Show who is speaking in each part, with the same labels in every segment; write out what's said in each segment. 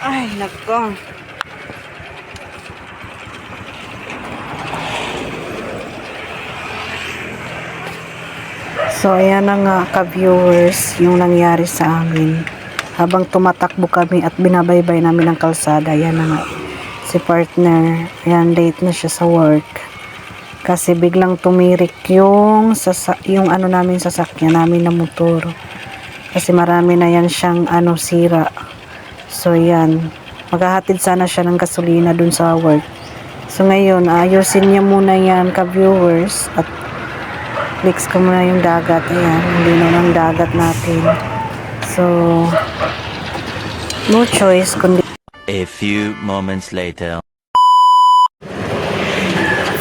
Speaker 1: Ay, nako. So, ayan na nga ka-viewers yung nangyari sa amin. Habang tumatakbo kami at binabaybay namin ang kalsada, ayan na nga. Si partner, ayan, late na siya sa work. Kasi biglang tumirik yung, sasa yung ano namin sasakyan namin na motor. Kasi marami na yan siyang ano, sira. So, yan. Maghahatid sana siya ng gasolina dun sa work. So, ngayon, ayusin niya muna yan ka-viewers at flex ko muna yung dagat. Ayan, hindi na ng dagat natin. So, no choice kundi
Speaker 2: A few moments later.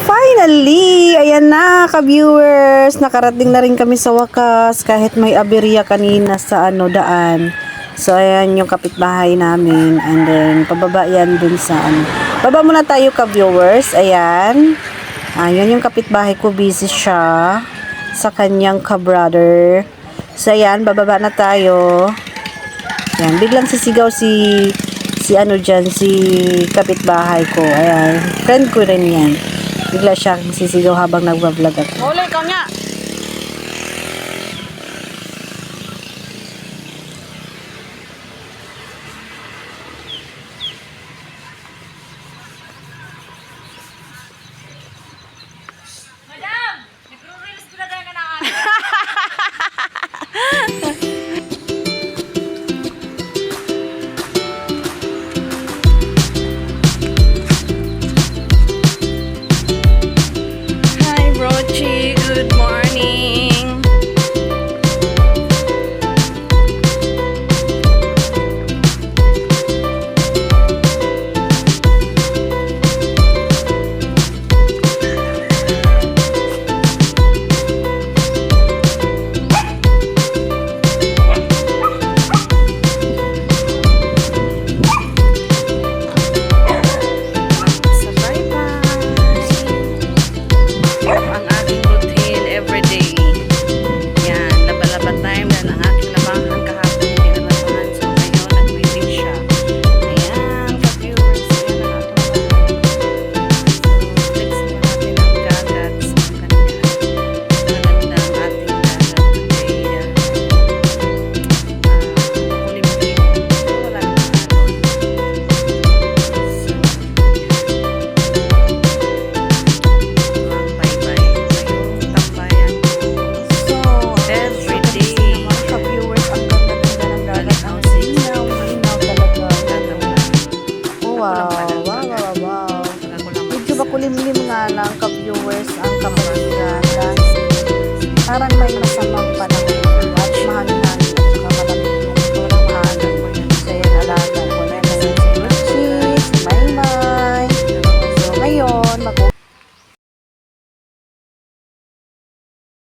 Speaker 1: Finally! Ayan na, ka-viewers! Nakarating na rin kami sa wakas kahit may aberya kanina sa ano daan. So, ayan yung kapitbahay namin. And then, pababa yan dun sa ano. Baba muna tayo ka-viewers. Ayan. Ayan yung kapitbahay ko. Busy siya sa kanyang ka-brother. So, ayan. Bababa na tayo. Ayan. Biglang sisigaw si si ano dyan, si kapitbahay ko. Ayan. Friend ko rin yan. Bigla siya sisigaw habang nagbablog ako. Huli ka